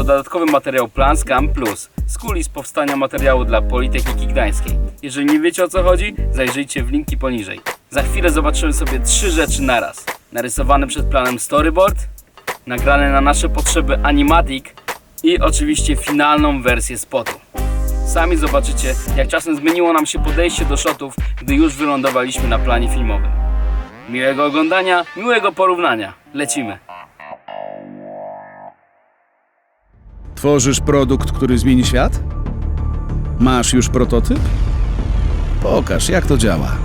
to dodatkowy materiał Plan Scam Plus z kulis powstania materiału dla Politechniki Gdańskiej. Jeżeli nie wiecie o co chodzi, zajrzyjcie w linki poniżej. Za chwilę zobaczymy sobie trzy rzeczy naraz. Narysowany przed planem storyboard, nagrane na nasze potrzeby animatic i oczywiście finalną wersję spotu. Sami zobaczycie, jak czasem zmieniło nam się podejście do shotów, gdy już wylądowaliśmy na planie filmowym. Miłego oglądania, miłego porównania. Lecimy. Tworzysz produkt, który zmieni świat? Masz już prototyp? Pokaż, jak to działa.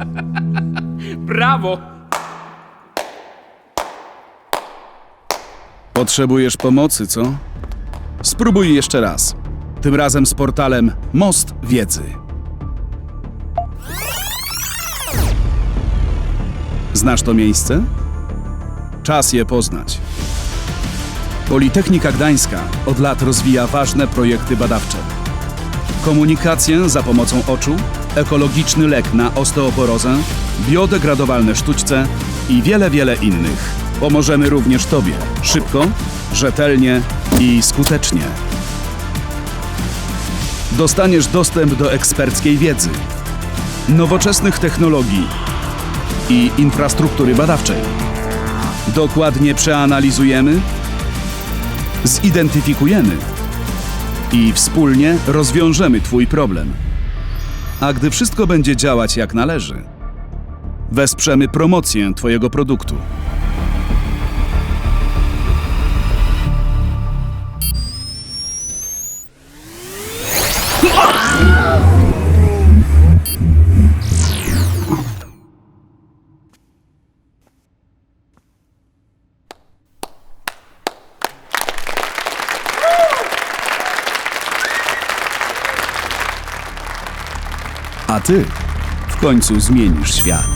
Brawo! Potrzebujesz pomocy, co? Spróbuj jeszcze raz. Tym razem z portalem Most Wiedzy. Znasz to miejsce? Czas je poznać. Politechnika Gdańska od lat rozwija ważne projekty badawcze. Komunikację za pomocą oczu, ekologiczny lek na osteoporozę, biodegradowalne sztućce i wiele, wiele innych. Pomożemy również Tobie szybko, rzetelnie i skutecznie. Dostaniesz dostęp do eksperckiej wiedzy, nowoczesnych technologii i infrastruktury badawczej. Dokładnie przeanalizujemy, zidentyfikujemy i wspólnie rozwiążemy Twój problem. A gdy wszystko będzie działać jak należy, wesprzemy promocję Twojego produktu. A Ty w końcu zmienisz świat.